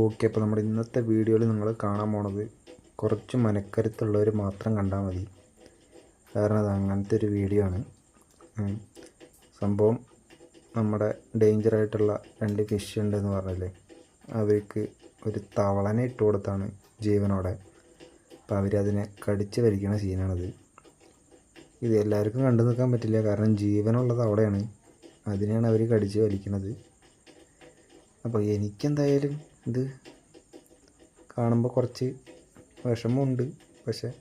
Okay അപ്പോൾ നമ്മുടെ ഇന്നത്തെ വീഡിയോയിൽ നിങ്ങൾ കാണാൻ പോണത് കുറച്ച് മനക്കരുത്തുള്ളവർ മാത്രം കണ്ടാൽ മതി. കാരണം അത് അങ്ങനത്തെ ഒരു വീഡിയോ ആണ്. സംഭവം നമ്മുടെ ഡേഞ്ചർ ആയിട്ടുള്ള രണ്ട് ഫിഷ് ഉണ്ടെന്ന് പറഞ്ഞില്ലേ? അവർക്ക് ഒരു തവളനെ ഇട്ട് കൊടുത്താണ് ജീവനോടെ. അപ്പോൾ അവരതിനെ കടിച്ച് വലിക്കുന്ന സീനാണത്. ഇത് എല്ലാവർക്കും കണ്ടു നിൽക്കാൻ പറ്റില്ല. കാരണം ജീവനുള്ള തവളയാണ് അതിനെയാണ് അവർ കടിച്ച് വലിക്കുന്നത് അപ്പോൾ എനിക്കെന്തായാലും ഇത് കാണുമ്പോൾ കുറച്ച് വിഷമമുണ്ട്. പക്ഷേ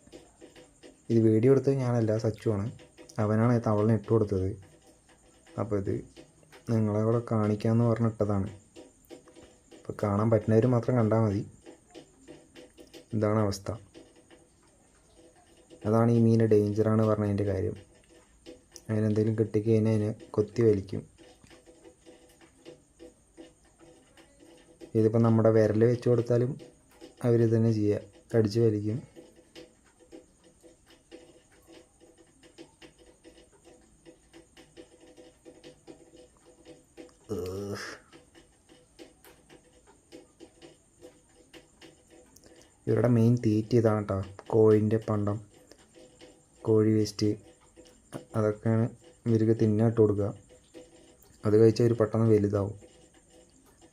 ഇത് വീഡിയോ എടുത്തത് ഞാനല്ല സച്ചുവാണ്. അവനാണ് തവളിനെ ഇട്ട് കൊടുത്തത്. അപ്പോൾ ഇത് നിങ്ങളെ കൂടെ കാണിക്കാമെന്ന് പറഞ്ഞിട്ടതാണ്. അപ്പോൾ കാണാൻ പറ്റുന്നവർ മാത്രം കണ്ടാൽ മതി. ഇതാണ് അവസ്ഥ. അതാണ് ഈ മീൻ ഡേഞ്ചറാണ് പറഞ്ഞതിന്റെ കാര്യം. അതിനെന്തെങ്കിലും കിട്ടിക്കഴിഞ്ഞാൽ അതിനെ കൊത്തി വലിക്കും. ഇതിപ്പോൾ നമ്മുടെ വിരൽ വെച്ച് കൊടുത്താലും അവർ തന്നെ ചെയ്യുക കടിച്ച് വലിക്കും. ഇവരുടെ മെയിൻ തീറ്റ ഇതാണ് കേട്ടോ കോഴിന്റെ പണ്ടം കോഴി വേസ്റ്റ് അതൊക്കെയാണ് ഇവർക്ക് തിന്നാൻ ഇട്ട് കൊടുക്കുക. അത് കഴിച്ചാൽ അവർ പെട്ടെന്ന് വലുതാവും.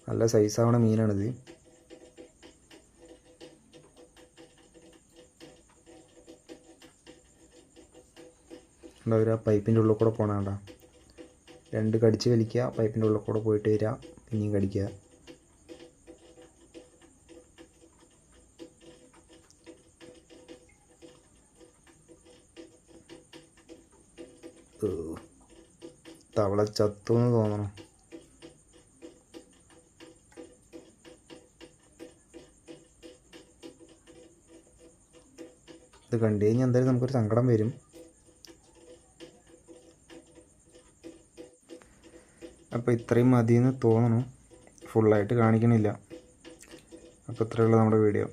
നല്ല സൈസാവണ മീനാണിത്. ഉണ്ടാവുക പൈപ്പിന്റെ ഉള്ളിൽ കൂടെ പോകണണ്ട രണ്ട് കടിച്ച് വലിക്കുക പൈപ്പിന്റെ ഉള്ളിൽ കൂടെ പോയിട്ട് വരിക പിന്നെയും കടിക്കുക. തവള ചത്തു എന്ന് തോന്നണം. ഇത് കണ്ടു കഴിഞ്ഞാൽ എന്തായാലും നമുക്കൊരു സങ്കടം വരും. അപ്പോൾ ഇത്രയും മതിയെന്ന് തോന്നണം ഫുള്ളായിട്ട് കാണിക്കണില്ല. അപ്പോൾ ഇത്രയുള്ള നമ്മുടെ വീഡിയോ.